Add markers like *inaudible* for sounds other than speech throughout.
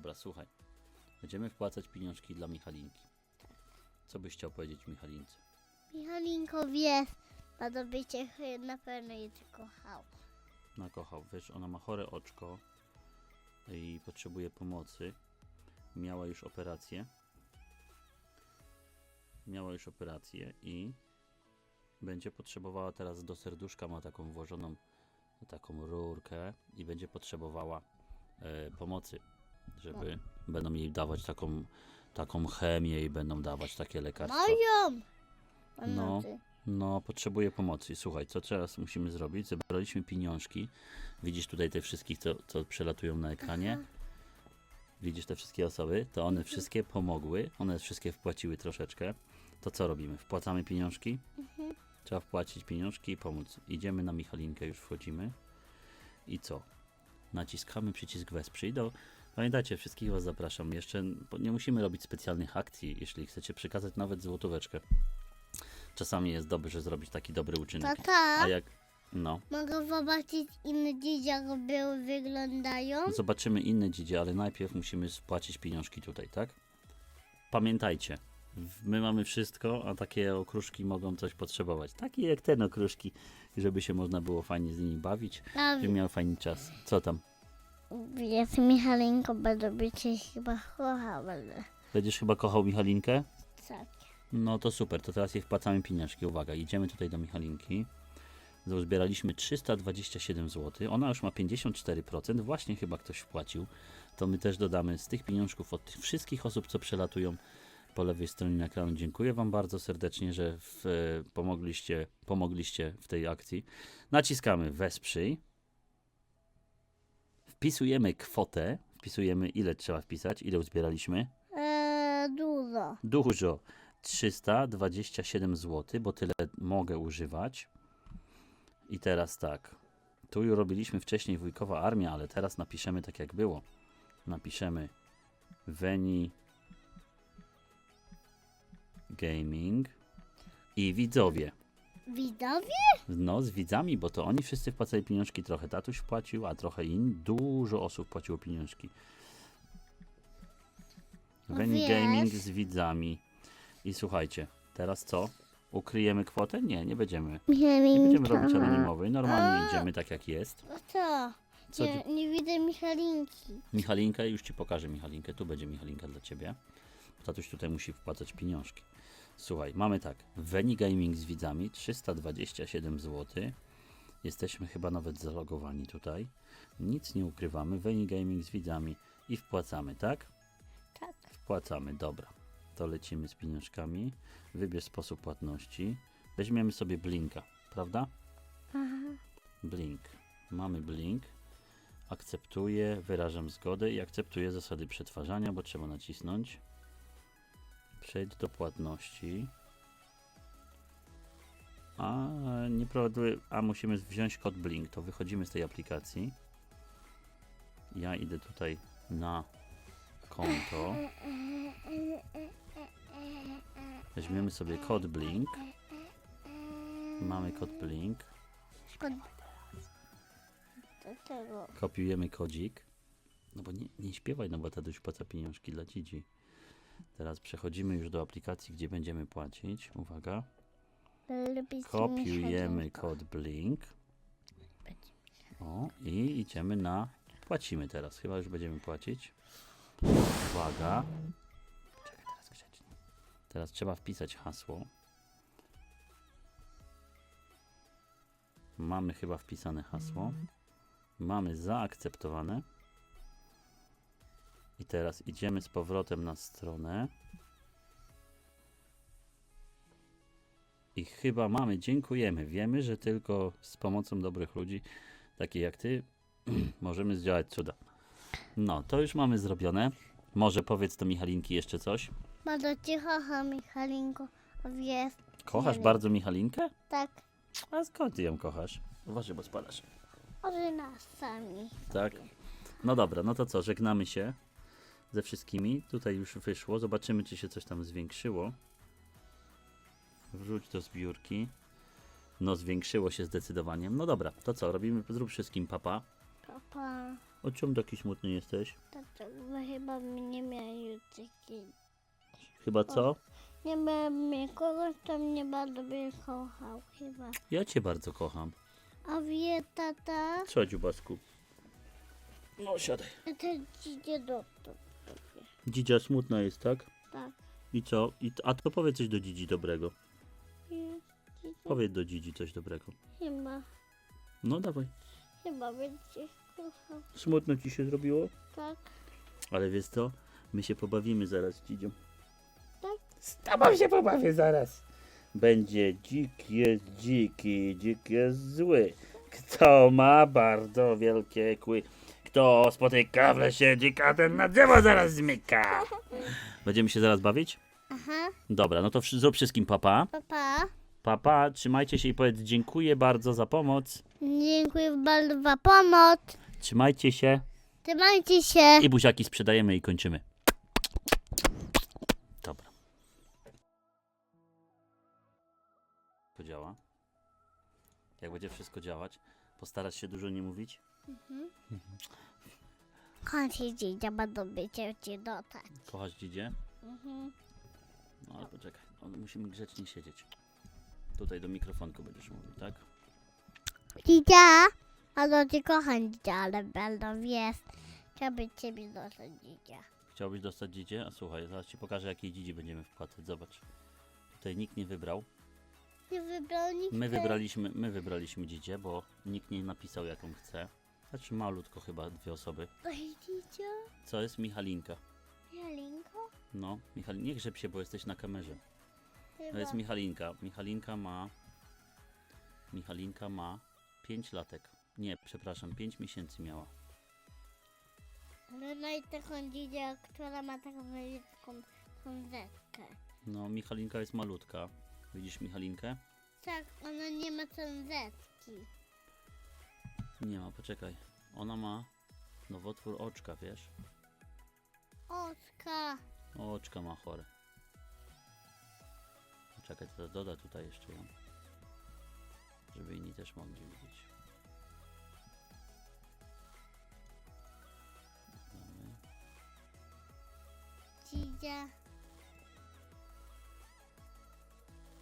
Dobra, słuchaj. Będziemy wpłacać pieniążki dla Michalinki. Co byś chciał powiedzieć Michalince? Michalinko wiesz, bardzo by cię na pewno je kochał. Nakochał. Wiesz, ona ma chore oczko i potrzebuje pomocy. Miała już operację. Miała już operację i będzie potrzebowała teraz do serduszka, ma taką włożoną taką rurkę i będzie potrzebowała e, pomocy, żeby będą jej dawać taką, taką chemię i będą dawać takie lekarstwa. Moją! No. No, potrzebuję pomocy. Słuchaj, co teraz musimy zrobić? Zebraliśmy pieniążki. Widzisz tutaj te wszystkich, co, co przelatują na ekranie? Aha. Widzisz te wszystkie osoby? To one wszystkie pomogły. One wszystkie wpłaciły troszeczkę. To co robimy? Wpłacamy pieniążki? Trzeba wpłacić pieniążki i pomóc. Idziemy na Michalinkę, już wchodzimy. I co? Naciskamy przycisk Wesprzyj. Do... Pamiętajcie, wszystkich Was zapraszam. Jeszcze nie musimy robić specjalnych akcji, jeśli chcecie przekazać nawet złotóweczkę. Czasami jest dobrze zrobić taki dobry uczynek. Tata, A jak. No. mogę zobaczyć inne dzieci, jak wyglądają? Zobaczymy inne dzidzie, ale najpierw musimy spłacić pieniążki tutaj, tak? Pamiętajcie, w- my mamy wszystko, a takie okruszki mogą coś potrzebować. Takie jak ten okruszki, żeby się można było fajnie z nimi bawić, żeby miał fajny czas. Co tam? Wiesz, Michalinko, cię chyba kochał, ale Będziesz chyba kochał Michalinkę? tak. No to super, to teraz jej wpłacamy pieniążki. Uwaga, idziemy tutaj do Michalinki. Zbieraliśmy 327 zł. Ona już ma 54%. Właśnie chyba ktoś wpłacił. To my też dodamy z tych pieniążków od tych wszystkich osób, co przelatują po lewej stronie ekranu. Dziękuję Wam bardzo serdecznie, że w, e, pomogliście, pomogliście w tej akcji. Naciskamy wesprzyj. Wpisujemy kwotę. Wpisujemy ile trzeba wpisać, ile uzbieraliśmy. Eee, dużo. Dużo. 327 zł, bo tyle mogę używać. I teraz tak. Tu już robiliśmy wcześniej wujkowa armia, ale teraz napiszemy tak jak było. Napiszemy Veni Gaming i widzowie. Widowie? No, z widzami, bo to oni wszyscy wpłacali pieniążki. Trochę tatuś wpłacił, a trochę in. Dużo osób płaciło pieniążki. Veni Wiesz? Gaming z widzami. I słuchajcie, teraz co? Ukryjemy kwotę? Nie, nie będziemy. Nie będziemy robić anonimowej. Normalnie idziemy tak jak jest. No co? Co nie, nie widzę Michalinki. Michalinka, już ci pokażę Michalinkę. Tu będzie Michalinka dla ciebie. Tatuś tutaj musi wpłacać pieniążki. Słuchaj, mamy tak. Veni Gaming z widzami 327 zł. Jesteśmy chyba nawet zalogowani tutaj. Nic nie ukrywamy. Veni Gaming z widzami i wpłacamy, tak? Tak. Wpłacamy, dobra. To lecimy z pieniążkami. Wybierz sposób płatności. Weźmiemy sobie blinka, prawda? Blink. Mamy blink. Akceptuję, wyrażam zgodę i akceptuję zasady przetwarzania, bo trzeba nacisnąć. Przejdź do płatności. A nie prowaduje, a musimy wziąć kod Blink. To wychodzimy z tej aplikacji. Ja idę tutaj na konto. Weźmiemy sobie kod Blink. Mamy kod Blink. Kopiujemy kodzik. No bo nie, nie śpiewaj, no bo tatuś płaca pieniążki dla dzidzi. Teraz przechodzimy już do aplikacji, gdzie będziemy płacić. Uwaga. Kopiujemy kod Blink. O, i idziemy na płacimy teraz. Chyba już będziemy płacić. Uwaga. Czekaj, teraz grzecznie. Teraz trzeba wpisać hasło. Mamy chyba wpisane hasło. Mamy zaakceptowane. I teraz idziemy z powrotem na stronę. I chyba mamy, dziękujemy. Wiemy, że tylko z pomocą dobrych ludzi, takich jak ty, *clears throat* możemy zdziałać cuda. No, to już mamy zrobione. Może powiedz do Michalinki jeszcze coś. Bardzo cię kocham, Michalinko. Wiesz, Kochasz wiem. bardzo Michalinkę? tak. A skąd ty ją kochasz? Uważaj, bo spadasz. Może nas sami. Tak? No dobra, no to co, żegnamy się ze wszystkimi. Tutaj już wyszło. Zobaczymy, czy się coś tam zwiększyło. Wrzuć do zbiórki. No, zwiększyło się zdecydowanie. No dobra, to co, robimy, zrób wszystkim papa. Papa, O czym taki smutny jesteś? tato, bo chyba mnie miał taki... Chyba co? Nie bym mnie kogoś tam nie bardzo by kochał chyba. Ja cię bardzo kocham. A wie tata, Co, dziubasku? No, siadaj. to idzie do to. Dzidzia smutna jest, tak? Tak. I co? I a to powiedz coś do Dzidzi dobrego. Powiedz do Dzidzi coś dobrego. Chyba, No dawaj. chyba będzie kochał. Smutno ci się zrobiło? Tak. Ale wiesz co? My się pobawimy zaraz z Dzidzią. Tak? Z tobą się pobawię zaraz. Będzie dzik jest dziki, dzik jest zły. Kto ma bardzo wielkie kły. Kto spotyka w lesie dzika, ten na drzewo zaraz zmyka. *laughs* Będziemy się zaraz bawić? Aha, Dobra, no to wszy- zrób wszystkim papa. papa. Papa, trzymajcie się i powiedz dziękuję bardzo za pomoc. Dziękuję bardzo za pomoc. Trzymajcie się Trzymajcie się. i buziaki sprzedajemy i kończymy. Dobra. To działa. Jak będzie wszystko działać, postarać się dużo nie mówić. Dziedzia, będą bycie. Kochasz dzidzie? Mhm. No ale poczekaj, no, musimy grzecznie siedzieć. Tutaj do mikrofonku będziesz mówił, tak? Dzidzia, bardzo cię kocham dzidzia, ale będą wiesz. Chciałbym ciebie dotać dzidzia. Chciałbyś dostać dzidzie? A słuchaj, zaraz ci pokażę jakiej dzidzi będziemy wpłacać. Zobacz. Tutaj nikt nie wybrał. Nie wybrał nikt. My wybraliśmy, my wybraliśmy dzidzie, bo nikt nie napisał jaką chce. Znaczy malutko chyba dwie osoby. Dzidzia. Co jest Michalinka? Jalinko? No, Michal, nie grzeb się, bo jesteś na kamerze. Chyba. To jest Michalinka. Michalinka ma... Michalinka ma 5 latek. Nie, przepraszam, 5 miesięcy miała. Ale no i taką dzidzię, która ma taką wielką tą zetkę. No, Michalinka jest malutka. Widzisz Michalinkę? Tak, ona nie ma tą zetki. Nie ma, poczekaj. Ona ma nowotwór oczka, wiesz? Oczka. Oczka ma chore. Poczekaj, to doda tutaj jeszcze ją. Żeby inni też mogli widzieć. Damy. Dzidzia.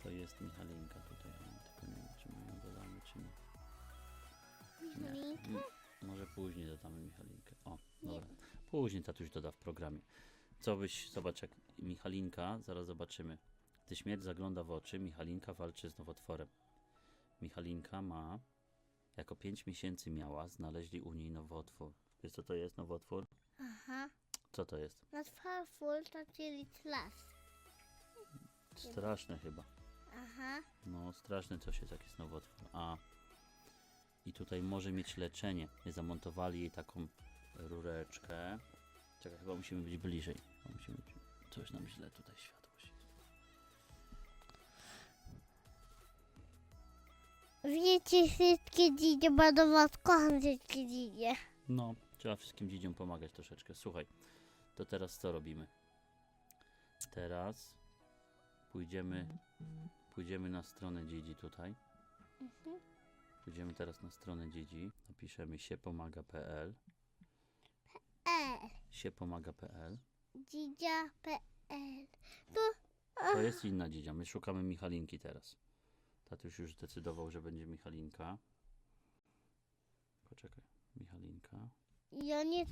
To jest Michalinka tutaj, ale tylko nie wiem, czy my ją dodamy, czy nie. M- Może później dodamy Michalinkę. O, dobra. Później tatuś doda w programie. Co byś, zobacz jak Michalinka, zaraz zobaczymy. Gdy śmierć zagląda w oczy, Michalinka walczy z nowotworem. Michalinka ma, jako 5 miesięcy miała, znaleźli u niej nowotwór. Wiesz co to jest nowotwór? Aha. Co to jest? Farful to czyli tlas. Straszne chyba. Aha. No, straszne coś jest, jak jest nowotwór. A i tutaj może mieć leczenie. Zamontowali jej taką rureczkę. Czekaj, chyba musimy być bliżej. Musimy być... Coś nam źle tutaj światło się. Wiecie, wszystkie dzidzie będą was kocham, wszystkie dzidzie. No, trzeba wszystkim dzieciom pomagać troszeczkę. Słuchaj, to teraz co robimy? Teraz pójdziemy, pójdziemy na stronę dziedzi tutaj. Pójdziemy teraz na stronę dziedzi. Napiszemy siepomaga.pl E, siepomaga.pl dzidzia.pl To jest inna dziedzia. My szukamy Michalinki teraz. Tatuś już zdecydował, że będzie Michalinka. Poczekaj. Michalinka. Ja nie,